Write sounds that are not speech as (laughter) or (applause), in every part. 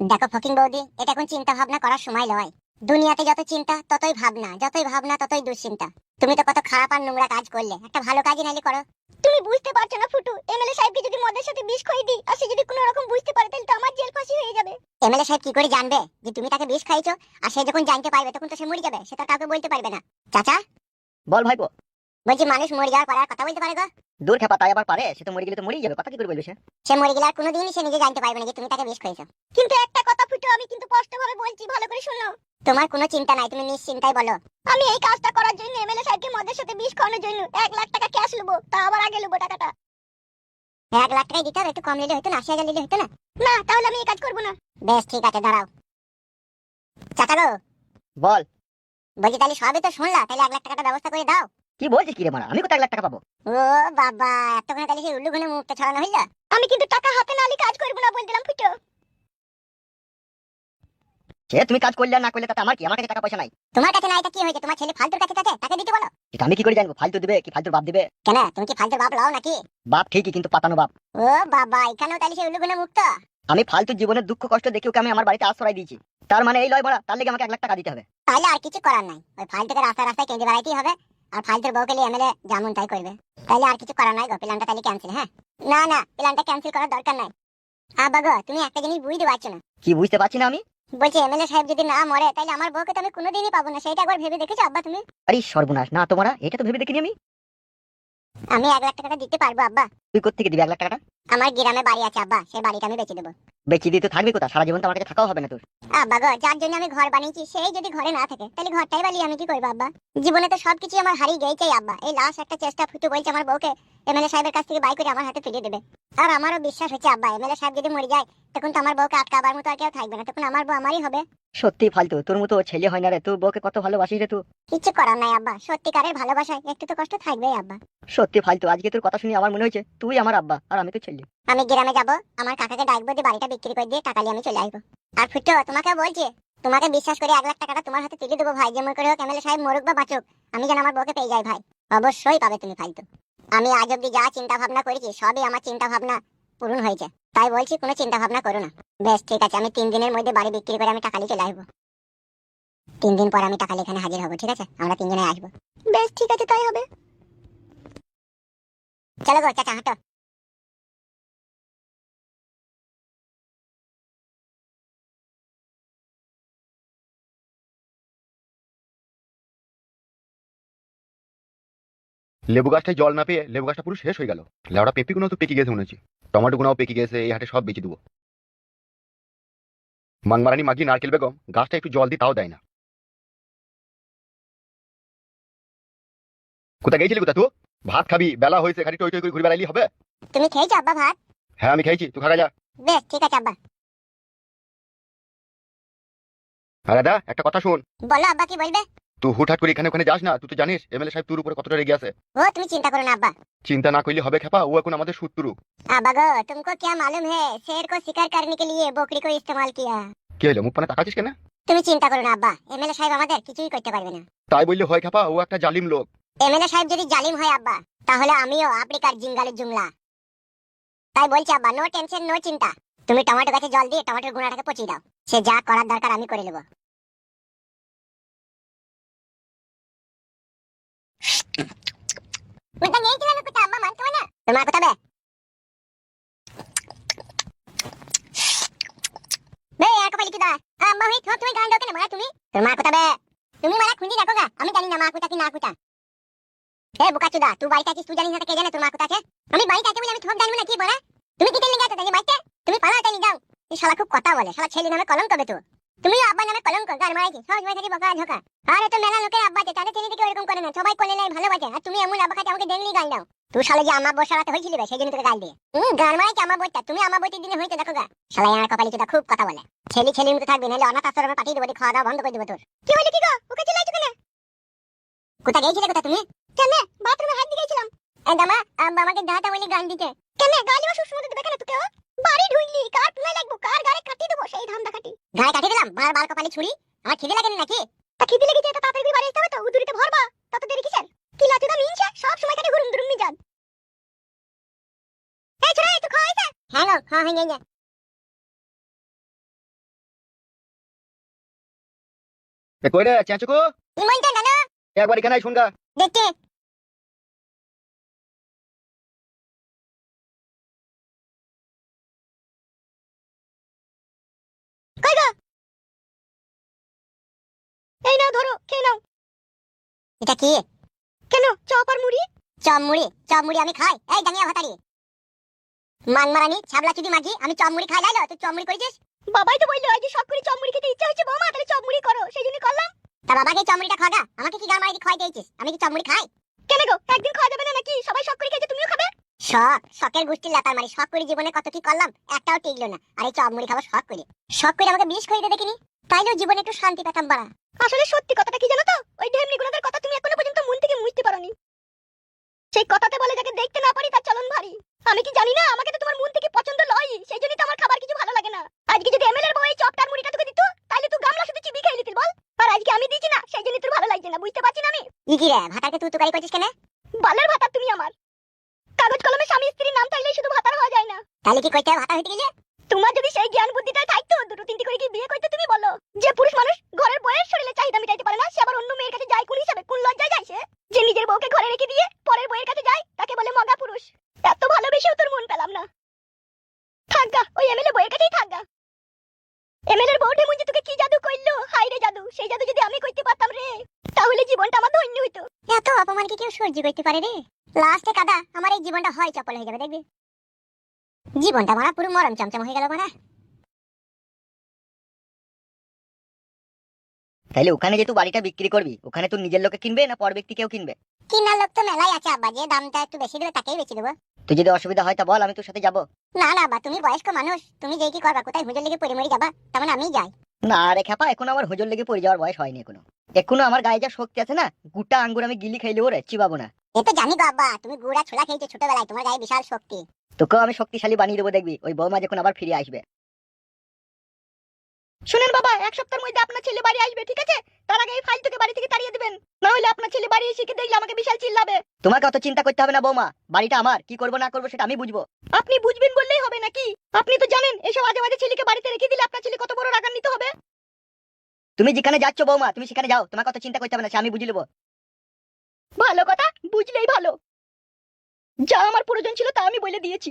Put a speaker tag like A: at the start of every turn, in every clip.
A: দেখো ফকিং বৌদি এটা কোন চিন্তা ভাবনা করার সময় লয় দুনিয়াতে যত চিন্তা ততই ভাবনা যতই ভাবনা ততই দুশ্চিন্তা। তুমি তো কত খারাপ আর নোংরা কাজ করলে। একটা ভালো কাজই নাইলে করো।
B: তুমি বুঝতে পারছ না ফুটু এমএলএ সাহেবকে যদি মদের সাথে বিষ খাই দিই আর সে যদি কোনো রকম বুঝতে পারে তাহলে তো আমার জেল ফাঁসি হয়ে যাবে।
A: এমএলএ সাহেব কি করে জানবে যে তুমি তাকে বিষ খাইছো আর সে যখন জানতে পারবে তখন তো সে মরে যাবে সেটা কাউকে বলতে পারবে না। চাচা?
C: বল ভাইপো।
A: বলছি মানুষ মরে যাওয়ার পরে আর কথা বলতে পারে গো।
C: দূর খেপা তাই আবার পারে? সে তো মরে গেলে তো মরেই যাবে কথা কি করে বলবে সে?
A: সে মরে গেলে আর কোনোদিনই সে নিজে জানতে পারবে না যে তুমি তাকে বিষ খাইছো
B: কিন্তু একটা কথা ফুটু আমি কিন্তু স্পষ্ট ভাবে বলছি ভালো করে শোনো।
A: তোমার কোনো চিন্তা নাই তুমি নিশ্চিন্তায় বলো।
B: আমি এই কাজটা করার জন্য এমএলএ সাহেবকে মদের সাথে বিষ খাওয়ানোর জন্য এক লাখ টাকা ক্যাশ নেব তা আবার আগে নেব টাকাটা।
A: এক লাখ টাকাই দিতে হবে একটু কম নিলে হতো না আশি হাজার নিলে হতো না?
B: না তাহলে আমি এই কাজ করব না।
A: বেশ ঠিক আছে দাঁড়াও। চাচা গো।
C: বল।
A: বলছি তাহলে সবই তো শুনলা তাহলে এক লাখ টাকাটা ব্যবস্থা করে দাও।
C: কি বলছিস কি রে মারা? আমি কোথায় এক লাখ টাকা পাবো?
A: ও বাবা এতক্ষণে তাহলে সেই উল্লু ঘুনে মুখটা ছড়ানো হইল?
B: আমি কিন্তু টাকা হাতে না কাজ করব না বলে দিলাম ফুটু।
C: সে তুমি কাজ করলে না করলে তাতে আমার কি? আমার কাছে টাকা পয়সা নাই।
A: তোমার কাছে নাই তা কি হয়েছে? তোমার ছেলে ফালতুর কাছে থাকে তাকে দিতে বলো।
C: এটা আমি কি করে জানব? ফালতু দিবে কি? ফালতু বাপ দিবে?
A: কেন? তুমি কি ফালতুর বাপ লাও নাকি?
C: বাপ ঠিকই কিন্তু পাতানো বাপ।
A: ও বাবা এখানেও তাহলে সেই উল্লু ঘুনে মুক্ত
C: আমি ফালতু জীবনের দুঃখ কষ্ট দেখে ওকে আমি আমার বাড়িতে আশ্রয় দিয়েছি। তার মানে এই লয় বড়া তার লেগে আমাকে এক লাখ টাকা দিতে হবে।
A: তাহলে আর কিছু করার নাই। ওই ফালতুকে রাস্তায় রাস্তায় কেঁদে বেড়াইতেই হবে। আর ফালতুর বউকে নিয়ে এমএলএ যেমন তাই করবে। তাহলে আর কিছু করার নাই গো প্ল্যানটা তাহলে ক্যান্সেল হ্যাঁ? না না প্ল্যানটা ক্যান্সেল করার দরকার নাই। আব্বা গো তুমি একটা জিনিস বুঝতে পারছ না।
C: কি বুঝতে পারছি না আমি?
A: বলছি এমএলএ সাহেব যদি না মরে তাহলে আমার বউকে তো আমি কোনোদিনই পাবো না সেটা একবার ভেবে দেখেছ আব্বা তুমি?
C: আরে সর্বনাশ। না তোমরা? এটা তো ভেবে দেখিনি আমি?
A: আমি এক লাখ টাকা দিতে পারব আব্বা।
C: তুই কোথেকে দিবি এক লাখ টাকাটা?
A: আমার গ্রামে বাড়ি আছে আব্বা। সেই বাড়িটা আমি বেচে দেবো।
C: বেঁচে দিয়ে তো থাকবি কোথা সারা জীবন তো আমার কাছে থাকাও হবে না তোর।
A: আব্বা গো যার জন্য আমি ঘর বানিয়েছি সেই যদি ঘরে না থাকে তাহলে ঘরটাই বানিয়ে আমি কি করব আব্বা? জীবনে তো সবকিছু আমার হারিয়ে গেছেই আব্বা। এই লাস্ট একটা চেষ্টা ফুটু বলছে আমার বউকে এমএলএ সাহেবের কাছ থেকে বাই করে আমার হাতে ফিরিয়ে দেবে। আর আমারও বিশ্বাস হচ্ছে আব্বা এমএলএ সাহেব যদি মরে যায় তখন তো আমার বউকে আটকাবার মতো আর কেউ থাকবে না তখন আমার বউ আমারই হবে।
C: সত্যি ফালতু তোর মতো ছেলে হয় না রে তুই বউকে কত ভালোবাসিস রে তুই?
A: কিচ্ছু করার নাই আব্বা। সত্যিকারের ভালোবাসায় একটু তো কষ্ট থাকবেই আব্বা।
C: সত্যি ফালতু আজকে তোর কথা শুনে আমার মনে হয়েছে তুই আমার আব্বা আর আমি তো ছেলে।
A: আমি গ্রামে যাব আমার কাকাকে ডাকবো দিয়ে বাড়িটা বিক্রি করে দিয়ে টাকা নিয়ে আমি চলে আসব। আর ফুটো তোমাকে বলছি তোমাকে বিশ্বাস করে এক লাখ টাকাটা তোমার হাতে তুলে দেবো ভাই যেমন করে হোক এমএলএ সাহেব মরুক বা বাঁচুক। আমি যেন আমার বউকে পেয়ে যাই ভাই। অবশ্যই পাবে তুমি ফালতু আমি আজ অব্দি যা চিন্তা ভাবনা করেছি সবই আমার চিন্তা ভাবনা পূরণ হয়েছে। তাই বলছি কোনো চিন্তা ভাবনা করো না। বেশ ঠিক আছে আমি তিন দিনের মধ্যে বাড়ি বিক্রি করে আমি টাকা নিয়ে চলে আসব। তিন দিন পর আমি টাকা নিয়ে এখানে হাজির হব ঠিক আছে? আমরা তিনজনে আসব।
B: বেশ ঠিক আছে তাই হবে।
A: চলো গো চাচা হাঁটো।
D: লেবু গাছটায় জল না পেয়ে লেবু গাছটা পুরো শেষ হয়ে গেল। লেবুটা পেঁপি গুলো তো পেকে গেছে মনে হচ্ছে। টমেটো গুনাও পেকে গেছে এই হাটে সব বেঁচে দেবো। মাংমারানি মাগি নারকেল বেগম গাছটা একটু জল দিয়ে তাও দেয় না। কোথায় গেছিলি কোথা তুই? ভাত খাবি বেলা হয়েছে খালি টই টই করে ঘুরে বেড়াইলি হবে?
A: তুমি খেয়েছো আব্বা ভাত?
D: হ্যাঁ আমি খেয়েছি তুই খাগা যা।
A: বেশ ঠিক আছে আব্বা।
D: আর দাদা একটা কথা শোন।
A: বলো আব্বা কি বলবে?
D: তুই হুটহাট করে এখানে ওখানে যাস না তুই তো জানিস এমএলএ সাহেব তোর উপরে কতটা রেগে আছে
A: ও তুমি চিন্তা করো না अब्बा
D: চিন্তা না করলে হবে খেপা ও এখন আমাদের শত্রু
A: अब्बा गो तुमको क्या मालूम है शेर को शिकार करने के लिए बकरी को इस्तेमाल किया
D: কি হলো মুখ পানে তাকাচ্ছিস কেন
A: তুমি চিন্তা করো না আব্বা এমএলএ সাহেব আমাদের কিছুই করতে পারবে না
D: তাই বললে হয় খেপা ও একটা জালিম লোক
A: এমএলএ সাহেব যদি জালিম হয় আব্বা তাহলে আমিও আফ্রিকার জিঙ্গালের জুমলা তাই বলছি আব্বা নো টেনশন নো চিন্তা তুমি টমেটো গাছে জল দিয়ে টমেটোর গুঁড়াটাকে পচিয়ে দাও সে যা করার দরকার আমি করে নেবো তুমি গান দাও বে তুমি মারা খুঁজি দেখো গা আমি জানি না মা কোথা এ বোকাচুদা তুই বাড়িতে আছিস তুই জানিস না কে জানে আমি বাড়িতে আছি বলে আমি তোমাকে জানব না কি তুমি কি তেলে গেছো তাই তুমি পালা তাই যাও এই খুব কথা বলে শালা ছেলে নামে কলঙ্ক বে তো তুমি আব্বা নামে কলঙ্ক, গান মারাইছি সব সময় থাকি বকা ঝোকা। আরে তো মেলা লোকের আব্বা আছে, তাদের ছেলে থেকে ওরকম করে না, সবাই কোলে নাই ভালোবাসে, আর তুমি এমন আব্বা কাছে আমাকে দেখলি গাল দাও। তুই শালা যে আমার বসাতে হয়েছিল বে সেই জন্য তোকে গাল দিয়ে। হুম গান মারাইছি আমার বইটা তুমি আমার বইটির দিনে হয়েছে, দেখো গা। শালা আমার কপালি চুদা খুব কথা বলে। ছেলে ছেলে মতো থাকবে, নাহলে অনাথ আশ্রমে পাঠিয়ে দেবো খাওয়া দাওয়া বন্ধ করে দেবো তোর। কি হলো কি গো? ওকে চলে চিল্লাইছো কেন? কোথা গেছিলে কোথা তুমি? কেন? বাথরুমে হাত দিয়ে গেছিলাম। এই দামা আব্বা আমাকে দাঁতা বলি গান দিতে।
B: কেন? গালি বা সুসমত দেবে কেন তোকে? বাড়ি ঢুইলি, কার পুলাই লাগবো? কার গাড়ি কাটি দেবো সেই ধান্দা কাটি?
A: গায়ে কাটি দিলাম বার বার কপালে ছুরি। আমার খিদে লাগেনি নাকি?
B: তা খিদে লেগেছে তো তাড়াতাড়ি বাড়ি আসতে হবে তো উদুরিতে ভরবা। তত দেরি কিসের কি লাচু দা মিনছে সব সময় খালি হুরুম দুরুম মিজান। এই ছোড়া একটু খাও
A: এসে হ্যালো হ্যাঁ হ্যাঁ হ্যাঁ
D: এ কই চাচুকু
A: ইমন জানা
D: একবার এখানে শুনগা
A: দেখতে।
B: ধরো খেয়ে নাও।
A: এটা কি?
B: কেন চপ আর মুড়ি?
A: চপ মুড়ি চপ মুড়ি আমি খাই। এই জানিয়া ভাতারি। মান মারানি ছাবলা চুদি মাঝি আমি চপ মুড়ি খাই লাইলো? তুই চপ মুড়ি করেছিস?
B: বাবাই তো বলল আজ সব করে চপ মুড়ি খেতে ইচ্ছা হচ্ছে বৌমা তাহলে চপ মুড়ি করো সেই জন্য করলাম।
A: তা বাবাকে চপ মুড়িটা খাওয়া আমাকে কি গাল মারি খাই দিয়েছিস আমি কি চপ মুড়ি খাই?
B: কেন গো একদিন খাওয়া যাবে না নাকি? সবাই সব করে খেয়েছে তুমিও খাবে?
A: শখ শখের গোষ্ঠীর লাতার মারি। শখ করে জীবনে কত কি করলাম একটাও টিকলো না। আর এই চপ মুড়ি খাব শখ করে। শখ করে আমাকে বিষ খাইতে দেখিনি? তাইলেও জীবনে একটু শান্তি পেতাম বাড়া।
B: আসলে সত্যি কথাটা কি জানো তো? ওই ঢেমনি গুণাদের কথা তুমি এখনও পর্যন্ত মন থেকে মুছতে পারোনি। সেই কথাতে বলে যাকে দেখতে না পারি তার চলন ভারী। আমি কি জানি না? আমাকে তো তোমার মন থেকে পছন্দ লয় সেই জন্যই তো আমার খাবার কিছু ভালো লাগে না। আজকে যদি এমএলএর বউ এই চপটার মুড়িটা তোকে দিত তাহলে তুই গামলা শুধু চিবি খেয়ে নিতিস বল। আর আজকে আমি দিছি না সেই জন্য তোর ভালো লাগছে না বুঝতে পারছি না আমি।
A: ই কি রে ভাতাকে তুই তুকারি করছিস কেন?
B: বালের ভাতা তুমি আমার। কাগজ কলমে স্বামী স্ত্রীর নাম থাকলেই শুধু ভাতার হওয়া যায় না।
A: তাহলে কি কইতে ভাতা হইতে গেলে?
B: তোমার যদি সেই জ্ঞান বুদ্ধিটা থাকতো দুটো তিনটি করে কি বিয়ে করতে তুমি বলো? যে পুরুষ মানুষ ঘরের বউয়ের শরীরে চাহিদা মিটাইতে পারে না, সে আবার অন্য মেয়ের কাছে যায় কোন হিসাবে, কোন লজ্জায় যায় সে? যে নিজের বউকে ঘরে রেখে দিয়ে পরের বউয়ের কাছে যায়, তাকে বলে মগা পুরুষ। এত ভালোবেসেও তোর মন পেলাম না। থাকগা ওই এমএলএ বউয়ের কাছেই থাকগা এমএলএর বউটে মুঞ্জে তোকে কি জাদু করল? হাই রে জাদু, সেই জাদু যদি আমি করতে পারতাম রে, তাহলে জীবনটা আমার ধন্য হইতো।
A: এত অপমান কি কেউ সহ্য করতে পারে রে? লাস্টে কাদা, আমার এই জীবনটা হয় চপল হয়ে যাবে, দেখবি? জীবনটা মারা পুরো মরম চমচম হয়ে গেল মারা
C: তাহলে ওখানে যে তুই বাড়িটা বিক্রি করবি ওখানে তুই নিজের লোকে কিনবে না পর ব্যক্তি কেউ কিনবে?
A: কিনার লোক তো মেলাই আছে আব্বা যে দামটা একটু বেশি দেবে তাকেই বেশি দেবো।
C: তুই যদি অসুবিধা হয় তা বল আমি তোর সাথে যাব।
A: না না আব্বা তুমি বয়স্ক মানুষ তুমি যেই কি করবা কোথায় হুজুর লেগে পড়ে মরে যাবা তেমন আমি যাই।
C: না রে খেপা এখনও আমার হোজল লেগে পড়ে যাওয়ার বয়স হয়নি এখনও। এখনও আমার গায়ে যা শক্তি আছে না গোটা আঙ্গুর আমি গিলি খাইলে ওরে চিবাবো না।
A: এ তো জানি গো আব্বা তুমি গুড়া ছোলা খেয়েছো ছোটবেলায় তোমার গায়ে বিশাল শক্তি।
C: তোকেও আমি শক্তিশালী বানিয়ে দেবো দেখবি। ওই বৌমা যখন আবার ফিরে আসবে।
B: শুনেন বাবা, এক সপ্তাহের মধ্যে আপনার ছেলে বাড়ি আসবে, ঠিক আছে? তার আগে এই ফাইল থেকে বাড়ি থেকে তাড়িয়ে দিবেন। না হলে আপনার ছেলে বাড়ি এসে দেখলে আমাকে বিশাল চিল্লাবে।
C: তোমাকে অত চিন্তা করতে হবে না বৌমা। বাড়িটা আমার। কি করব না করব সেটা আমি বুঝব।
B: আপনি বুঝবেন বললেই হবে নাকি? আপনি তো জানেন, এসব আজে বাজে ছেলেকে বাড়িতে রেখে দিলে আপনার ছেলে কত বড় রাগান্বিত হবে।
C: তুমি যেখানে যাচ্ছ বৌমা, তুমি সেখানে যাও। তোমাকে অত চিন্তা করতে হবে না, সে আমি বুঝে নেব।
B: ভালো কথা, বুঝলেই ভালো। যা আমার প্রয়োজন ছিল তা আমি বলে দিয়েছি।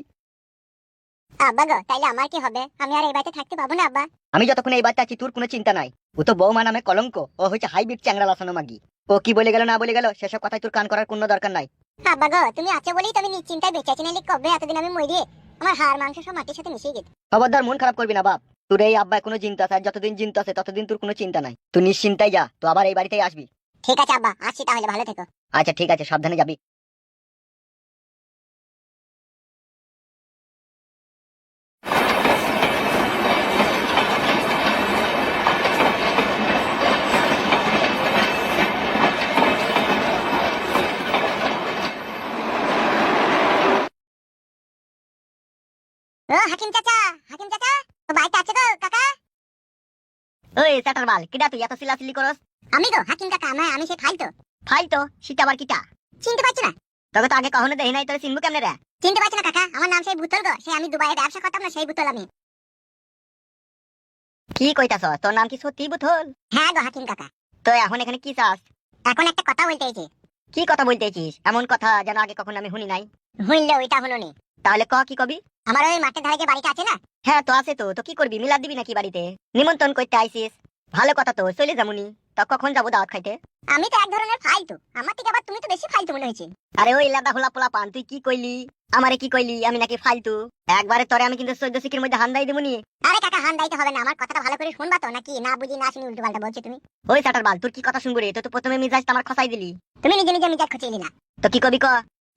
A: আব্বা গো তাইলে আমার কি হবে? আমি আর এই বাড়িতে থাকতে পাবো না আব্বা?
C: আমি যতক্ষণ এই বাচ্চা আছি তোর কোনো চিন্তা নাই। ও তো বৌমা নামে কলঙ্ক ও হচ্ছে হাইব্রিড চ্যাংরা লাসানো মাগি। ও কি বলে গেল না বলে গেল সেসব কথায় তোর কান করার কোনো দরকার নাই।
A: আব্বা গো তুমি আছো বলেই তো আমি নিশ্চিন্তায় বেঁচে আছি নাহলে কবে এতদিন আমি মরি আমার হাড় মাংস সব মাটির সাথে মিশিয়ে গেছে।
C: খবরদার মন খারাপ করবি না বাপ। তোর এই আব্বা কোনো চিন্তা আছে আর যতদিন চিন্তা আছে ততদিন তোর কোনো চিন্তা নাই। তুই নিশ্চিন্তায় যা তো আবার এই বাড়িতেই আসবি।
A: ঠিক আছে আব্বা আসছি তাহলে ভালো থেকো।
C: আচ্ছা ঠিক আছে সাবধানে যাবি।
A: ও হাকিম চাচা হাকিম চাচা ও বাড়িতে আছে গো কাকা?
C: ওই বাল কিডা তুই এত সিলাসিলি করস?
A: আমি গো হাকিম কাকা আমি ফাইল তো।
C: ফাইল তো? সেটা আবার কিটা?
A: চিনতে পারছি না।
C: তোকে তো আগে কখনো দেখি নাই তোর চিনবো কেমনে রে?
A: চিনতে পারছি না কাকা আমার নাম সেই বুতল গো সেই আমি দুবাইয়ে ব্যবসা করতাম না সেই বুতল আমি।
C: কি কইতাছ তোর নাম কি সত্যি বুথল
A: হ্যাঁ গো হাকিম কাকা।
C: তো এখন এখানে কি চাস?
A: এখন একটা কথা বলতে
C: কি কথা বলতেছিস এমন কথা যেন আগে কখনো আমি শুনি নাই।
A: হইলে ওইটা হলো নি।
C: তাহলে ক কি কবি?
A: আমার ওই মাঠের ধারে বাড়িটা আছে না?
C: হ্যাঁ তো আছে তো। তো কি করবি? মিলাদ দিবি নাকি বাড়িতে? নিমন্ত্রণ করতে আইসিস। ভালো কথা তো চলে যামুনি তা কখন যাব দাওয়াত খাইতে?
A: আমি তো এক ধরনের ফালতু। আমার থেকে আবার তুমি তো বেশি ফালতু মনে হয়েছে।
C: আরে ওই লাদা হোলা পোলা পান তুই কি কইলি? আমারে কি কইলি? আমি নাকি ফালতু। একবারে তরে আমি কিন্তু চোদ্দ শিখের মধ্যে হান্দাই দেবনি
A: আরে কাকা হান দাইতে হবে না। আমার কথাটা ভালো করে শুনবা তো নাকি না বুঝি না শুনি উল্টো পাল্টা বলছো তুমি?
C: ওই চাটার বাল তোর কি কথা শুনব রে? তো তো প্রথমে মিজাজ আমার খসাই দিলি।
A: তুমি নিজে নিজে মিজাজ খুঁচিয়ে না
C: তো কি কবি ক?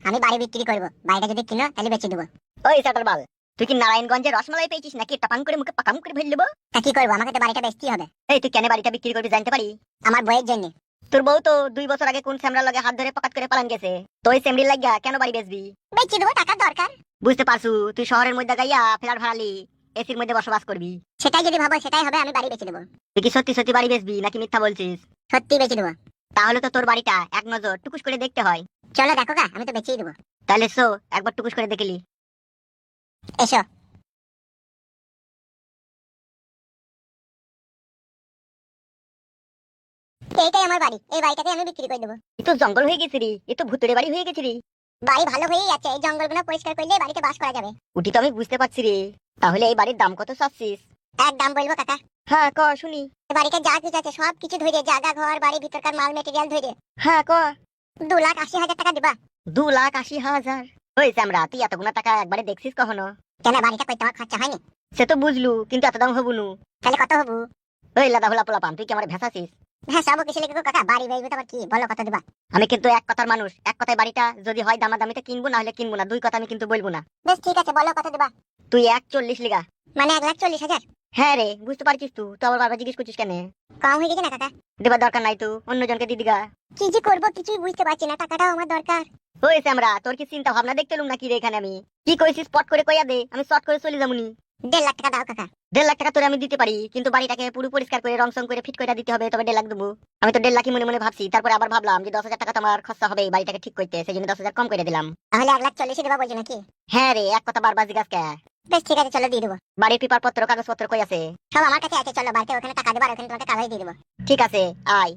A: আমি বাড়ি বিক্রি করব বাড়িটা যদি কিনো তাহলে বেচে দেবো।
C: ওই চাটার বাল তুই কি নারায়ণগঞ্জে রসমালাই পেয়েছিস নাকি? টাপাং করে মুখে পাকাম করে ফেল দেবো
A: তা কি করব? আমাকে তো বাড়িটা বেচতেই হবে।
C: এই তুই কেন বাড়িটা বিক্রি করবি জানতে পারি?
A: আমার বইয়ের জন্য।
C: তোর বউ তো দুই বছর আগে কোন স্যামরার লগে হাত ধরে পকাত করে পালান গেছে? তো ওই স্যামরির লাগিয়া কেন বাড়ি বেচবি?
A: বেচে দেবো টাকার দরকার।
C: বুঝতে পারছু তুই শহরের মধ্যে গাইয়া ফেরার ভাড়ালি এসির মধ্যে বসবাস করবি।
A: সেটাই যদি ভাবো সেটাই হবে আমি বাড়ি বেচে দেবো।
C: তুই কি সত্যি সত্যি বাড়ি বেচবি নাকি মিথ্যা বলছিস?
A: সত্যি বেচে দেবো।
C: তাহলে তো তোর বাড়িটা এক নজর টুকুস করে দেখতে হয়।
A: চলো দেখো গা আমি তো বেচেই দেবো।
C: তাহলে সো একবার টুকুস করে দেখলি
A: এসো। এইটাই আমার বাড়ি এই বাড়িটাকে আমি বিক্রি করে দেবো।
C: এ তো জঙ্গল হয়ে গেছে রে এ তো ভুতুরে বাড়ি হয়ে গেছে রে।
A: বাড়ি ভালো হয়েই যাচ্ছে এই জঙ্গলগুলো পরিষ্কার করলে বাড়িতে বাস করা যাবে।
C: ওটি তো আমি বুঝতে পারছি রে। তাহলে এই বাড়ির দাম কত চাচ্ছিস?
A: এক দাম বলব কাকা?
C: হ্যাঁ ক শুনি।
A: বাড়িতে যা কিছু আছে সব কিছু ধরে জায়গা ঘর বাড়ি ভিতরকার মাল মেটেরিয়াল ধরে
C: হ্যাঁ ক।
A: দু লাখ আশি হাজার টাকা দিবা।
C: দু লাখ আশি হাজার? ওই আমরা তুই এতগুলো টাকা একবারে দেখছিস কখনো?
A: কেন বাড়িটা কই তোমার খরচা হয়নি?
C: সে তো বুঝলু কিন্তু এত দাম হবু নু?
A: তাহলে কত হব?
C: ওই লাদা হোলা পোলা পাম তুই কি আমার ভেসাছিস
A: হ্যাঁ সব কিছু লিখে কাকা বাড়ি বেচবো তো আবার কি? বলো কত দিবা?
C: আমি কিন্তু এক কথার মানুষ এক কথায় বাড়িটা যদি হয় দামা দামিতে কিনবো না হলে কিনবো না দুই কথা আমি কিন্তু বলব না।
A: বেশ ঠিক আছে বলো কত দিবা?
C: তুই এক চল্লিশ লিগা।
A: মানে এক লাখ চল্লিশ হাজার?
C: হ্যাঁ রে বুঝতে পারছিস তুই তো আবার বারবার জিজ্ঞেস করছিস কেন?
A: কম হয়ে গেছে না কাকা?
C: দেবার দরকার নাই তো অন্যজনকে দিদিগা
A: কি যে করব কিছুই বুঝতে পারছি না টাকাটাও আমার দরকার।
C: ওই আমরা তোর কি চিন্তা ভাবনা দেখতে লুম নাকি রে এখানে আমি? কি কইছিস স্পট করে কইয়া দে আমি শর্ট করে চলে যাবনি
A: দেড় লাখ টাকা দাও কাকা।
C: দেড় লাখ টাকা তোরে আমি দিতে পারি কিন্তু বাড়িটাকে পুরো পরিষ্কার করে রং সং করে ফিট করে দিতে হবে তবে দেড় লাখ দেবো। আমি তো দেড় লাখই মনে মনে ভাবছি তারপরে আবার ভাবলাম যে দশ হাজার টাকা তো আমার খরচা হবে বাড়িটাকে ঠিক করতে সেই জন্য দশ হাজার কম করে দিলাম।
A: তাহলে এক লাখ চল্লিশে দেবা বলছো নাকি?
C: হ্যাঁ রে এক কথা বারবার জিজ্ঞাসা
A: বেশ ঠিক আছে চলো দিয়ে দেবো।
C: বাড়ির কাগজপত্র কই আছে?
A: সব আমার কাছে আছে চলো বাড়িতে ওখানে টাকা দেবো আর ওখানে তোমাকে কাগজ দিয়ে দেবো।
C: ঠিক আছে আয়।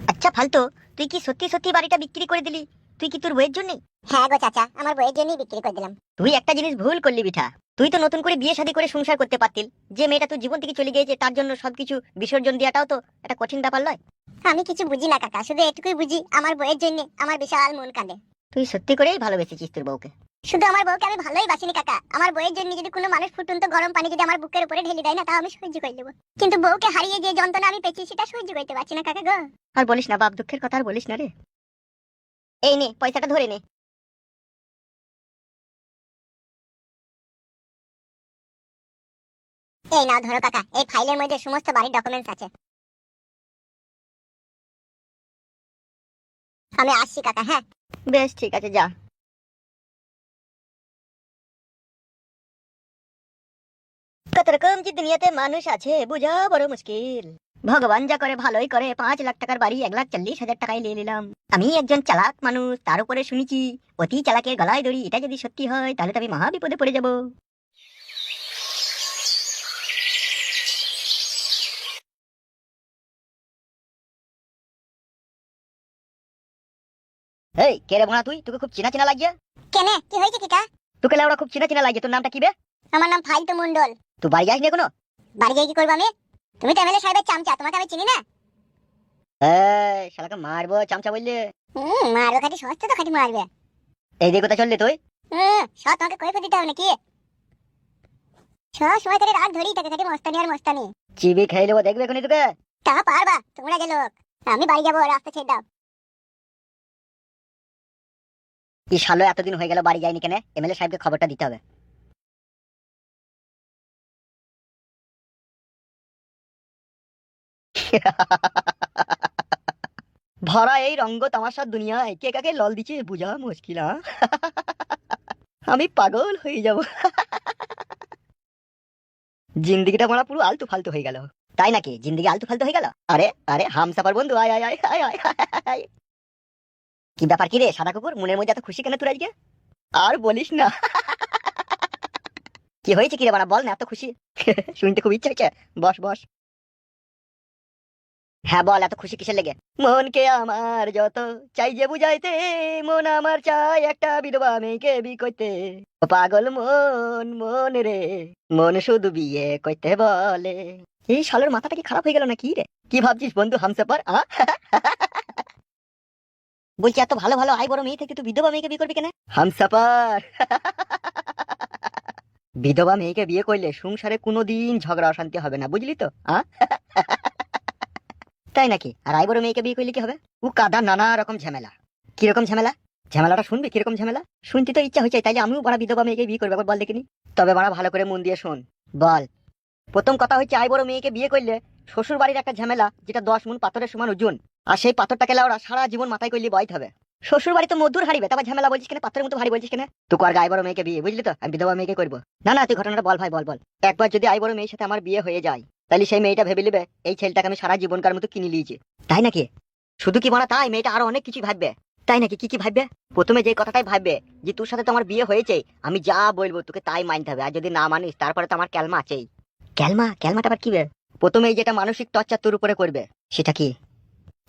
C: আচ্ছা ফালতু তুই কি সত্যি সত্যি বাড়িটা বিক্রি করে দিলি? তুই কি তোর বইয়ের জন্য?
A: হ্যাঁ গো চাচা আমার বইয়ের জন্যই বিক্রি করে দিলাম।
C: তুই একটা জিনিস ভুল করলি বিঠা তুই তো নতুন করে বিয়ে শাদী করে সংসার করতে পারতিল। যে মেয়েটা তোর জীবন থেকে চলে গিয়েছে তার জন্য সবকিছু বিসর্জন দেওয়াটাও তো একটা কঠিন ব্যাপার নয়।
A: আমি কিছু বুঝি না কাকা শুধু এটুকুই বুঝি আমার বইয়ের জন্য আমার বিশাল মন কাঁদে।
C: তুই সত্যি করেই ভালোবেসেছিস তোর বউকে।
A: শুধু আমার বউকে আমি ভালোই বাসিনি কাকা আমার বইয়ের জন্য যদি কোনো মানুষ ফুটন্ত গরম পানি যদি আমার বুকের উপরে ঢেলে দেয় না তাও আমি সহ্য করে নেব। কিন্তু বউকে হারিয়ে যে যন্ত্রণা আমি পেয়েছি সেটা সহ্য করতে পারছি না কাকা গো।
C: আর বলিস না বাপ দুঃখের কথা আর বলিস না রে। এই নে পয়সাটা ধরে নে।
A: এই নাও ধরো কাকা, এই ফাইলের মধ্যে সমস্ত বাড়ির ডকুমেন্টস আছে। আমি আসছি কাকা হ্যাঁ।
C: বেশ, ঠিক আছে, যা। কত রকম যে দুনিয়াতে মানুষ আছে, বোঝা বড় মুশকিল। ভগবান যা করে, ভালোই করে। পাঁচ লাখ টাকার বাড়ি, এক লাখ চল্লিশ হাজার টাকায় নিয়ে নিলাম। আমি একজন চালাক মানুষ, তার উপরে শুনেছি, অতি চালাকের গলায় দড়ি, এটা যদি সত্যি হয়, তাহলে তো আমি মহা বিপদে পড়ে যাব। এই কে রে বোনা তুই? তোকে খুব চিনা চিনা লাগছে?
A: কেন? কি হয়েছে কিটা
C: তোকে লেওড়া খুব চিনা চিনা লাগছে। তোর নামটা কি বে?
A: আমার নাম ফাইলতু মন্ডল
C: তুই বাড়ি যাস না কোনো
A: বাড়ি গিয়ে কি করব আমি? তুমি তো এমএলএ সাহেবের চামচা তোমাকে আমি চিনি না?
C: এই শালাকে মারবো চামচা বললে।
A: হুম মারবে খাটি সস্তা তো খাটি মারবে।
C: এই দিকে কোথায় চললি তুই?
A: হুম সব তোমাকে কই দিতে হবে নাকি? সব সময় করে রাগ ধরেই থাকে খাটি মস্তানি আর মস্তানি।
C: চিবি খেয়ে নেব দেখবে এখনই তোকে?
A: তা পারবা তোমরা যে লোক। আমি বাড়ি যাব রাস্তা ছেড়ে দাও।
C: কি শালো এতদিন হয়ে গেল বাড়ি যায়নি কেন। এমএলএ সাহেবকে খবরটা দিতে হবে। ভরা এই রঙ্গ তামাশার দুনিয়ায় কে কাকে লল দিচ্ছে বুঝা মুশকিল? আমি পাগল হয়ে যাব। জিন্দিগিটা মারা পুরো আলতু ফালতু হয়ে গেল। তাই নাকি? জিন্দিগি আলতু ফালতু হয়ে গেল? আরে আরে হামসাপার বন্ধু আয় আয় আয় আয়, আয়। কি ব্যাপার কি রে, সাদা কুকুর? মনের মধ্যে এত খুশি কেন তোর আজকে? আর বলিস না। কি হয়েছে কি রে বানা বল না, এত খুশি। শুনতে খুব ইচ্ছা হচ্ছে। বস বস। হ্যাঁ বল, এত খুশি কিসের লেগে? মনকে আমার যত চাই যে বুঝাইতে, মন আমার চাই একটা বিধবা মেয়েকে বি কইতে পাগল মন মন রে, মন শুধু বিয়ে কইতে বলে। এই শালের মাথাটা কি খারাপ হয়ে গেল না কি রে? কি ভাবছিস বন্ধু হামসাপার আ? বলছি, এত ভালো ভালো আই বড় মেয়ে থেকে, তুই বিধবা মেয়েকে বিয়ে করবি কেন? হামসাপার বিধবা মেয়েকে বিয়ে করলে সংসারে কোনোদিন ঝগড়া, অশান্তি হবে না, বুঝলি তো তাই নাকি? আর আই বড় মেয়েকে বিয়ে করলে কি হবে? ও কাদা নানা রকম ঝামেলা। কীরকম ঝামেলা? ঝামেলাটা শুনবি? কীরকম ঝামেলা? শুনতে তো ইচ্ছা হয়েছে, তাইলে আমিও বড় বিধবা মেয়েকে বিয়ে করব বল দেখিনি? তবে বড় ভালো করে মন দিয়ে শোন। বল। প্রথম কথা হচ্ছে আই বড় মেয়েকে বিয়ে করলে শ্বশুর বাড়ির একটা ঝামেলা, যেটা দশ মন পাথরের সমান ওজন। আর সেই পাথরটাকে ওরা সারা জীবন মাথায় করলে বয়তে হবে। শ্বশুর বাড়ি তো মধুর হারিবে, তারপর ঝামেলা বলছিস কেন? পাথরের মতো ভারী বলছিস কেন? তুই আর গায়ে বড় মেয়েকে বিয়ে, বুঝলি তো? আমি বিধবা মেয়েকে করব। না না, তুই ঘটনাটা বল ভাই, বল বল। একবার যদি আই বড় মেয়ের সাথে আমার বিয়ে হয়ে যায়, তাহলে সেই মেয়েটা ভেবে নেবে, এই ছেলেটাকে আমি সারা জীবনকার মতো কিনে নিয়েছি। তাই নাকি? শুধু কি মানা তাই? মেয়েটা আরও অনেক কিছু ভাববে। তাই নাকি? কি কি ভাববে? প্রথমে যে কথাটাই ভাববে, যে তোর সাথে তো আমার বিয়ে হয়েছে, আমি যা বলব তোকে তাই মানতে হবে। আর যদি না মানিস, তারপরে তো আমার ক্যালমা আছেই। ক্যালমা, ক্যালমাটা আবার কি বে? প্রথমে যেটা মানসিক টর্চার তোর উপরে করবে, সেটা কি?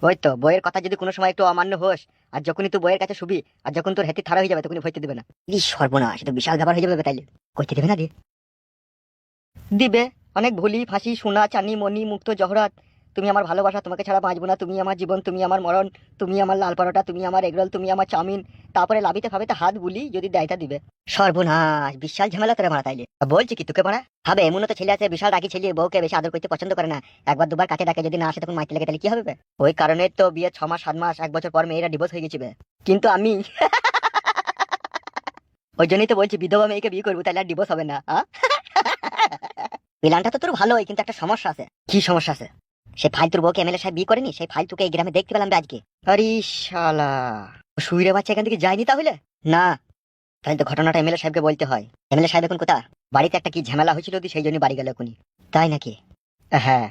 C: ওই তো, বইয়ের কথা যদি কোনো সময় একটু অমান্য হোস, আর যখনই তুই বইয়ের কাছে শুবি, আর যখন তোর হেতি থারা হয়ে যাবে, তখনই ভরতে দেবে না। ই সর্বনাশ এটা বিশাল ব্যাপার হয়ে যাবে তাইলে। করতে দেবে না দি। দিবে, অনেক ভুলি, ফাঁসি, সোনা, চানি মণি মুক্ত, জহরাত। তুমি আমার ভালোবাসা, তোমাকে ছাড়া বাঁচবো না। তুমি আমার জীবন, তুমি আমার মরণ, তুমি আমার লাল পরোটা, তুমি আমার এগরোল, তুমি আমার চাউমিন। তারপরে লাভিতে ফাবিতে হাত বুলি যদি দেয়টা দিবে। সর্বনাশ, বিশাল ঝামেলা তোরে মারা তাইলে। বলছি কি তোকে মারা? হবে এমন তো ছেলে আছে, বিশাল রাগি ছেলে, বউকে বেশি আদর করতে পছন্দ করে না। একবার দুবার কাছে ডাকে, যদি না আসে তখন মাইতে লেগে তাহলে কি হবে? ওই কারণে তো বিয়ে ছ মাস, সাত মাস, এক বছর পর মেয়েরা ডিভোর্স হয়ে গেছে কিন্তু আমি (laughs) ওই জন্যই তো বলছি, বিধবা মেয়েকে বিয়ে করব তাহলে আর ডিভোর্স হবে না? প্ল্যানটা (laughs) তো তোর ভালোই, কিন্তু একটা সমস্যা আছে। কি সমস্যা আছে? সে ফালতুর বউকে এমএলএ সাহেব বিয়ে করেনি? সেই ফালতুকে এই গ্রামে দেখতে পেলাম বে আজকে। আরে শালা শুইরে বাচ্চা এখান থেকে যায়নি তাহলে? না তাহলে তো ঘটনাটা এমএলএ সাহেবকে বলতে হয়। এমএলএ সাহেব এখন কোথা বাড়িতে একটা কি ঝামেলা হয়েছিল সেই জন্য বাড়ি গেল এখনই। তাই নাকি? হ্যাঁ।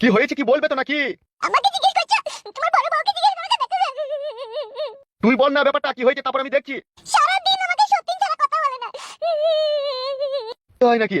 D: কি হয়েছে? কি বলবে তো নাকি?
A: আমাকে জিজ্ঞেস করছ? তোমার বড় বউকে জিজ্ঞেস করো না
D: তুই বল না ব্যাপারটা কি হয়েছে? তারপর আমি দেখছি।
A: সারাদিন আমাকে সত্যি ছাড়া কথা বলে না।
D: তাই নাকি?